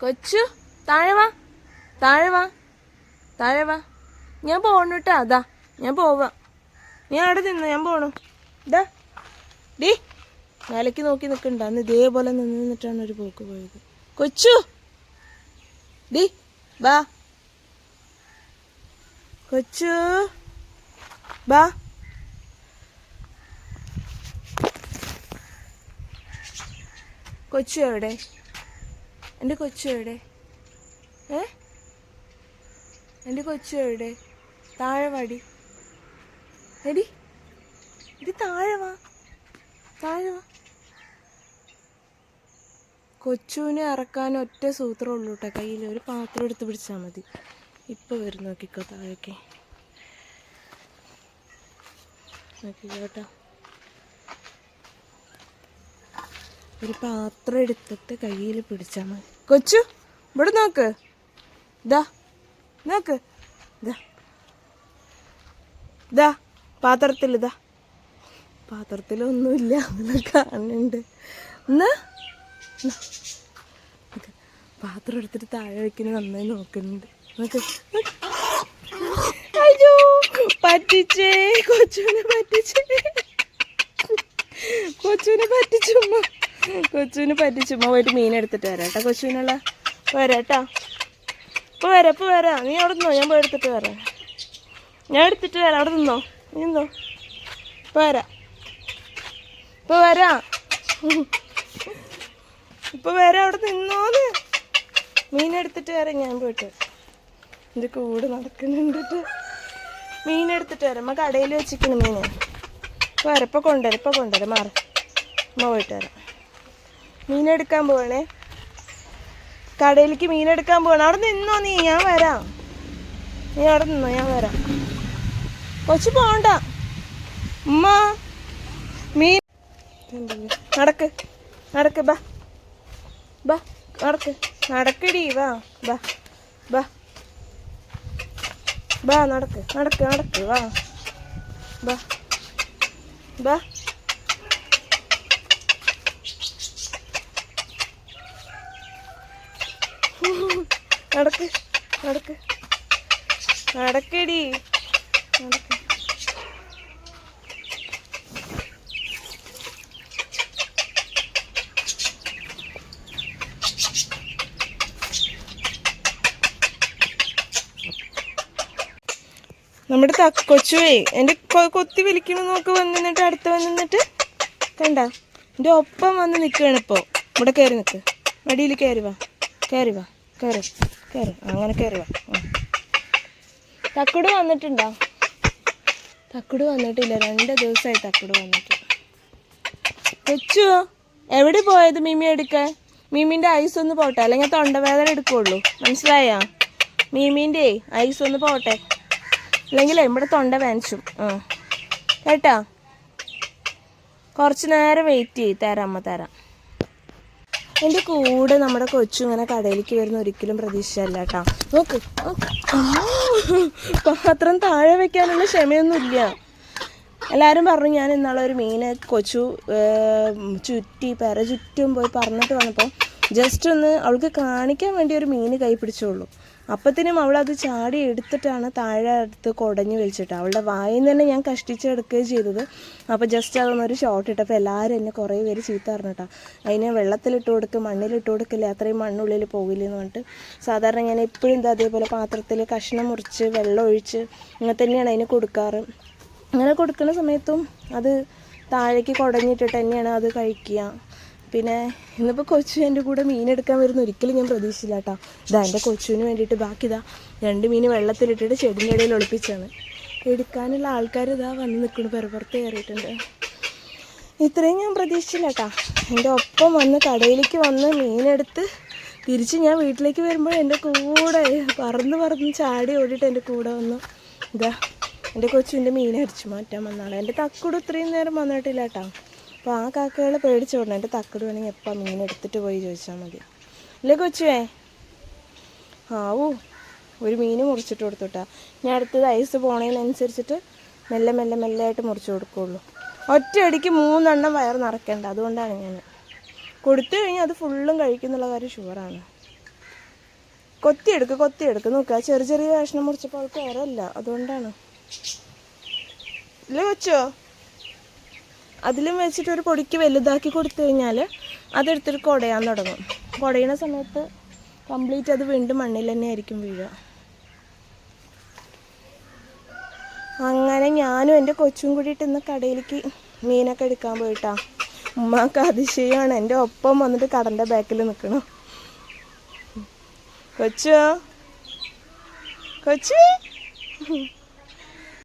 കൊച്ചു താഴെ വാ താഴെ വാ താഴെ വാ. ഞാൻ പോണു കേട്ടോ അതാ ഞാൻ പോവാ. നീ അവിടെ നിന്ന് ഞാൻ പോണു. ഇതാ ഡി. മേലേക്ക് നോക്കി നിൽക്കണ്ട അന്ന് ഇതേപോലെ നിന്ന് നിന്നിട്ടാണ് ഒരു പോക്ക് പോയത്. കൊച്ചു ഡി ബാ കൊച്ചു ബാ കൊച്ചു എവിടെ? എന്റെ കൊച്ചു എവിടെ? ഏ? എന്റെ കൊച്ചു എവിടെ? എടി ഇത് താഴെ വാ. കൊച്ചുവിനെ ഇറക്കാൻ ഒറ്റ സൂത്രം ഉള്ളൂ കേട്ടോ കയ്യിൽ ഒരു പാത്രം എടുത്ത് പിടിച്ചാൽ മതി. ഇപ്പൊ വരും. നോക്കിക്കോ താഴേക്ക്. നോക്കിക്കോ കേട്ടോ ഒരു പാത്രം എടുത്തിട്ട് കയ്യിൽ പിടിച്ചാൽ മതി. കൊച്ചു ഇവിടെ നോക്ക്. ഇതാ നോക്ക്. ഇതാ ഇതാ പാത്രത്തിൽ ഇതാ പാത്രത്തിലൊന്നുമില്ല അങ്ങനെ കാണുന്നുണ്ട്. പാത്രം എടുത്തിട്ട് താഴെ വയ്ക്കുന്നത് നന്നായി നോക്കുന്നുണ്ട്. നോക്ക്. അയ്യോ പറ്റിച്ചേ. കൊച്ചുവിനെ പറ്റിച്ചേ കൊച്ചുവിനെ പറ്റിച്ചുമ്മ കൊച്ചുവിനെ ചുമ്മാ പോയിട്ട് മീൻ എടുത്തിട്ട് വരാം കേട്ടോ കൊച്ചുവിനുള്ള വരാട്ടോ ഇപ്പൊ വരാം ഇപ്പൊ വരാം. നീ അവിടെ നിന്നോ? ഞാൻ പോയി എടുത്തിട്ട് വരാം. ഞാൻ എടുത്തിട്ട് വരാം. അവിടെ നിന്നോ? നീ നിന്നോ? ഇപ്പൊ വരാം. ഇപ്പൊ വരാം. ഇപ്പൊ വരാം. അവിടെ നിന്നോന്ന്. മീൻ എടുത്തിട്ട് വരാം. ഞാൻ പോയിട്ട് എന്റെ കൂട് നടക്കുന്നുണ്ട് ട്ടോ. മീൻ എടുത്തിട്ട് വരാം. അമ്മ കടയിൽ വെച്ചിരിക്കുന്നു മീൻ ഇപ്പൊ വരാം. ഇപ്പൊ കൊണ്ടുവരാം. ഇപ്പൊ കൊണ്ടുവരാം. മാറി. അമ്മ പോയിട്ട് വരാം. മീൻ എടുക്കാൻ പോവണേ. കടയിലേക്ക് മീനെടുക്കാൻ പോകണം അവിടെ നിന്നോ നീ? ഞാൻ വരാം. നീ അവിടെ നിന്നോ? ഞാൻ വരാം. കൊച്ചു പോണ്ട. ഉമ്മ. മീൻ. നടക്ക്. നടക്ക്. ബാ. ബാ. നടക്ക്. നടക്കടി. വാ. ബാ. ബാ. ബാ നടക്ക്. നടക്ക് നടക്ക്. വാ. ബാ. ബാ. നടക്ക് നടക്ക്. നടക്കടി. നടക്ക്. നമ്മുടെ കൊച്ചുവേ എന്റെ കൊത്തി വലിക്കണ നോക്ക് വന്ന് നിന്നിട്ട് അടുത്ത് വന്ന് നിന്നിട്ട്. കണ്ട? എന്റെ ഒപ്പം വന്ന് നിൽക്കുകയാണ് ഇവിടെ കയറി നിൽക്ക്. മടിയിൽ കയറി വാ. കയറി വാ. കയറി കയറി അങ്ങനെ കയറി തക്കുട് വന്നിട്ടുണ്ടോ? തക്കുട് വന്നിട്ടില്ല. രണ്ട് ദിവസമായി തക്കുട് വന്നിട്ട്. വെച്ചു എവിടെ പോയത് മിമി എടുക്കാൻ? മിമിന്റെ ഐസ് ഒന്ന് പോട്ടെ. അല്ലെങ്കിൽ തൊണ്ടവേദന എടുക്കുള്ളൂ. മനസ്സിലായോ? മിമിന്റെ ഐസ് ഒന്ന് പോട്ടെ. അല്ലെങ്കിൽ ഇവിടെ തൊണ്ട വേനച്ചു. ആ കേട്ടാ? കുറച്ച് നേരം വെയിറ്റ് ചെയ്ത് തരാം അമ്മ തരാം. എന്റെ കൂടെ നമ്മുടെ കൊച്ചു ഇങ്ങനെ കടയിലേക്ക് വരുന്ന ഒരിക്കലും പ്രതീക്ഷയല്ല കേട്ടോ. നോക്ക്. പാത്രം താഴെ വെക്കാനുള്ള ക്ഷമയൊന്നുമില്ല. എല്ലാവരും പറഞ്ഞു ഞാൻ ഇന്നാളെ ഒരു മീനെ കൊച്ചു ചുറ്റി പെര ചുറ്റും പോയി പറഞ്ഞിട്ട് വന്നപ്പോൾ ജസ്റ്റ് ഒന്ന് അവൾക്ക് കാണിക്കാൻ വേണ്ടി ഒരു മീൻ കൈ പിടിച്ചോളൂ അപ്പത്തിനും അവൾ അത് ചാടി എടുത്തിട്ടാണ് താഴെ എടുത്ത് കുടഞ്ഞു വെച്ചിട്ട്. അവളുടെ വായിൽ നിന്ന് തന്നെ ഞാൻ കഷ്ടിച്ചെടുക്കുകയും ചെയ്തത്. അപ്പോൾ ജസ്റ്റ് അതൊന്നൊരു ഷോട്ട് ഇട്ടപ്പോൾ എല്ലാവരും എന്നെ കുറേ പേര് ചീത്ത പറഞ്ഞിട്ടാ. അതിനെ വെള്ളത്തിലിട്ട് കൊടുക്കുക മണ്ണിലിട്ട് കൊടുക്കില്ല അത്രയും മണ്ണുള്ളിൽ പോകില്ല എന്ന് പറഞ്ഞിട്ട്. സാധാരണ ഞാൻ എപ്പോഴും എന്താ അതേപോലെ പാത്രത്തിൽ കഷ്ണം മുറിച്ച് വെള്ളം ഒഴിച്ച് അങ്ങനെ തന്നെയാണ് അതിന് കൊടുക്കാറ്. അങ്ങനെ കൊടുക്കുന്ന സമയത്തും അത് താഴേക്ക് കുടഞ്ഞിട്ടിട്ട് തന്നെയാണ് അത് കഴിക്കുക. പിന്നെ ഇന്നിപ്പോൾ കൊച്ചു എന്റെ കൂടെ മീനെടുക്കാൻ വരുന്ന. ഒരിക്കലും ഞാൻ പ്രതീക്ഷിച്ചില്ല കേട്ടോ. ഇതാ എന്റെ കൊച്ചുവിന് വേണ്ടിയിട്ട് ബാക്കി ഇതാ രണ്ട് മീൻ വെള്ളത്തിലിട്ടിട്ട് ചെടിന്റെ ഇടയിൽ ഒളിപ്പിച്ചാണ്. എടുക്കാനുള്ള ആൾക്കാർ ഇതാ വന്ന് നിൽക്കുന്നു. പെരപ്പുറത്ത് കയറിയിട്ടുണ്ട്. ഇത്രയും ഞാൻ പ്രതീക്ഷിച്ചില്ല കേട്ടോ. എന്റെ ഒപ്പം വന്ന് കടയിലേക്ക് വന്ന് മീനെടുത്ത് തിരിച്ച് ഞാൻ വീട്ടിലേക്ക് വരുമ്പോൾ എന്റെ കൂടെ പറന്ന് പറന്ന് ചാടി ഓടിയിട്ട് എന്റെ കൂടെ വന്നു ഇതാ എന്റെ കൊച്ചുവിന്റെ മീനെ അടിച്ചു മാറ്റാൻ വന്നാളെ എന്റെ തക്കുട് ഇത്രയും നേരം വന്നിട്ടില്ല കേട്ടോ. അപ്പോൾ ആ കാക്കകളെ പേടിച്ചോടണം എന്റെ തക്കട് വേണമെങ്കിൽ എപ്പോൾ മീൻ എടുത്തിട്ട് പോയി? ചോദിച്ചാൽ മതി. അല്ലേ കൊച്ചുവേ. ആവൂ ഒരു മീൻ മുറിച്ചിട്ട് കൊടുത്തുട്ടാ. ഞാൻ അടുത്തത് ഐസ് പോണതിനനുസരിച്ചിട്ട് മെല്ലെ മെല്ലെ മെല്ലെ ആയിട്ട് മുറിച്ച് കൊടുക്കുള്ളൂ. ഒറ്റയടിക്ക് മൂന്നെണ്ണം വയർ നിറയ്ക്കേണ്ട അതുകൊണ്ടാണ് ഞാൻ. കൊടുത്തു കഴിഞ്ഞാൽ അത് ഫുള്ളും കഴിക്കുന്നുള്ള കാര്യം ഷുവറാണ്. കൊത്തിയെടുക്ക് കൊത്തിയെടുക്ക്. നോക്കുക ചെറിയ ചെറിയ കഷ്ണം മുറിച്ചപ്പോൾ അവൾക്ക് വരല്ല അതുകൊണ്ടാണ്. ഇല്ല കൊച്ചോ? അതിലും വെച്ചിട്ട് ഒരു പൊടിക്ക് വലുതാക്കി കൊടുത്തു കഴിഞ്ഞാൽ അതെടുത്തിട്ട് കുടയാൻ തുടങ്ങും. കുടയണ സമയത്ത് കംപ്ലീറ്റ് അത് വീണ്ടും മണ്ണിൽ തന്നെ ആയിരിക്കും വീഴുക. അങ്ങനെ ഞാനും എന്റെ കൊച്ചും കൂടിയിട്ട് ഇന്ന് കടയിലേക്ക് മീനൊക്കെ എടുക്കാൻ പോയിട്ടാ. ഉമ്മാക്ക് അതിശയമാണ്. എന്റെ ഒപ്പം വന്നിട്ട് കടന്റെ ബാക്കിൽ നിൽക്കണം. കൊച്ചു. കൊച്ചു.